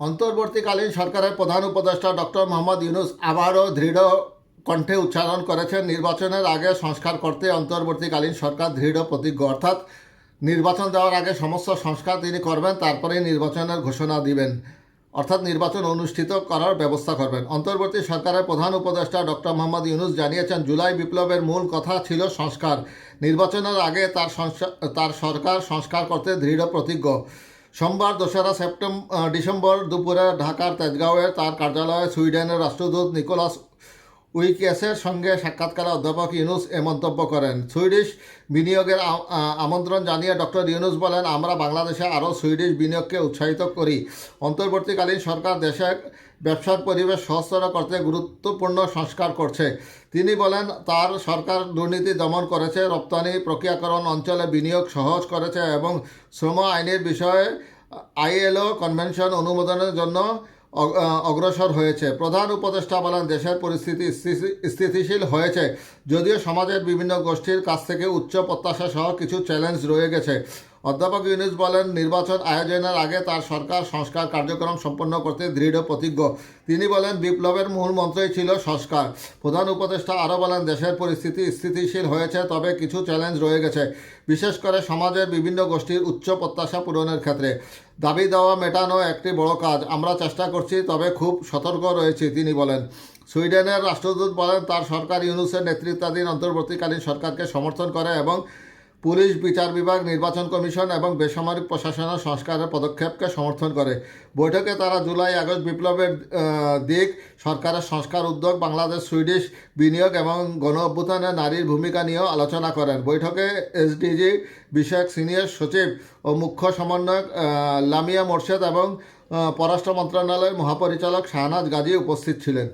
অন্তর্বর্তীকালীন সরকারের প্রধান উপদেষ্টা ডক্টর মোহাম্মদ ইউনুস আবারও দৃঢ় কণ্ঠে উচ্চারণ করেছেন। নির্বাচনের আগে সংস্কার করতে অন্তর্বর্তীকালীন সরকার দৃঢ় প্রতিজ্ঞ, অর্থাৎ নির্বাচন দেওয়ার আগে সমস্ত সংস্কার তিনি করবেন, তারপরেই নির্বাচনের ঘোষণা দিবেন, অর্থাৎ নির্বাচন অনুষ্ঠিত করার ব্যবস্থা করবেন। অন্তর্বর্তী সরকারের প্রধান উপদেষ্টা ডক্টর মোহাম্মদ ইউনুস জানিয়েছেন, জুলাই বিপ্লবের মূল কথা ছিল সংস্কার। নির্বাচনের আগে তার তার সরকার সংস্কার করতে দৃঢ় প্রতিজ্ঞ। সোমবার দোসরা সেপ্টেম্বর ডিসেম্বর দুপুরে ঢাকার তেজগাঁওয়ে তার কার্যালয়ে সুইডেনের রাষ্ট্রদূত নিকোলাস উইকেসের সঙ্গে সাক্ষাৎকারে অধ্যাপক ইউনুস এ মন্তব্য করেন। সুইডিশ বিনিয়োগের আমন্ত্রণ জানিয়ে ডক্টর ইউনুস বলেন, আমরা বাংলাদেশে আরও সুইডিশ বিনিয়োগকে উৎসাহিত করি। অন্তর্বর্তীকালীন সরকার দেশে ব্যবসার পরিবেশ সহজতর করতে গুরুত্বপূর্ণ সংস্কার করছে। তিনি বলেন, তার সরকার দুর্নীতি দমন করেছে, রপ্তানি প্রক্রিয়াকরণ অঞ্চলে বিনিয়োগ সহজ করেছে এবং শ্রম আইনের বিষয়ে আইএলও কনভেনশন অনুমোদনের জন্য অগ্রসর হয়েছে। প্রধান উপদেষ্টা বলেন, দেশের পরিস্থিতি স্থিতিশীল হয়েছে, যদিও সমাজের বিভিন্ন গোষ্ঠীর কাছ থেকে উচ্চ প্রত্যাশা সহ কিছু চ্যালেঞ্জ রয়ে গেছে। অধ্যাপক ইউনুস বলেন, নির্বাচন আয়োজনের আগে তার সরকার সংস্কার কার্যক্রম সম্পন্ন করতে দৃঢ় প্রতিজ্ঞ। তিনি বলেন, বিপ্লবের মূল মন্ত্রই ছিল সংস্কার। প্রধান উপদেষ্টা আরও বলেন, দেশের পরিস্থিতি স্থিতিশীল হয়েছে, তবে কিছু চ্যালেঞ্জ রয়ে গেছে। বিশেষ করে সমাজের বিভিন্ন গোষ্ঠীর উচ্চ প্রত্যাশা পূরণের ক্ষেত্রে। দাবি দেওয়া মেটানো একটি বড় কাজ। আমরা চেষ্টা করছি, তবে খুব সতর্ক রয়েছি, তিনি বলেন। সুইডেনের রাষ্ট্রদূত বলেন, তার সরকার ইউনুসের নেতৃত্বাধীন অন্তর্বর্তীকালীন সরকারকে সমর্থন করে এবং পুলিশ, বিচার বিভাগ, নির্বাচন কমিশন এবং বেসামরিক প্রশাসনের সংস্কারের পদক্ষেপকে সমর্থন করে। বৈঠকে তারা জুলাই, আগস্ট বিপ্লবের দিক, সরকারের সংস্কার উদ্যোগ, বাংলাদেশ, সুইডিশ বিনিয়োগ এবং গণ অভ্যুত্থানে নারীর ভূমিকা নিয়েও আলোচনা করেন। বৈঠকে এসডিজি, বিষয়ক সিনিয়র সচিব ও মুখ্য সমন্বয়ক লামিয়া মোর্শেদ এবং পররাষ্ট্র মন্ত্রণালয়ের মহাপরিচালক শাহনাজ গাজী উপস্থিত ছিলেন।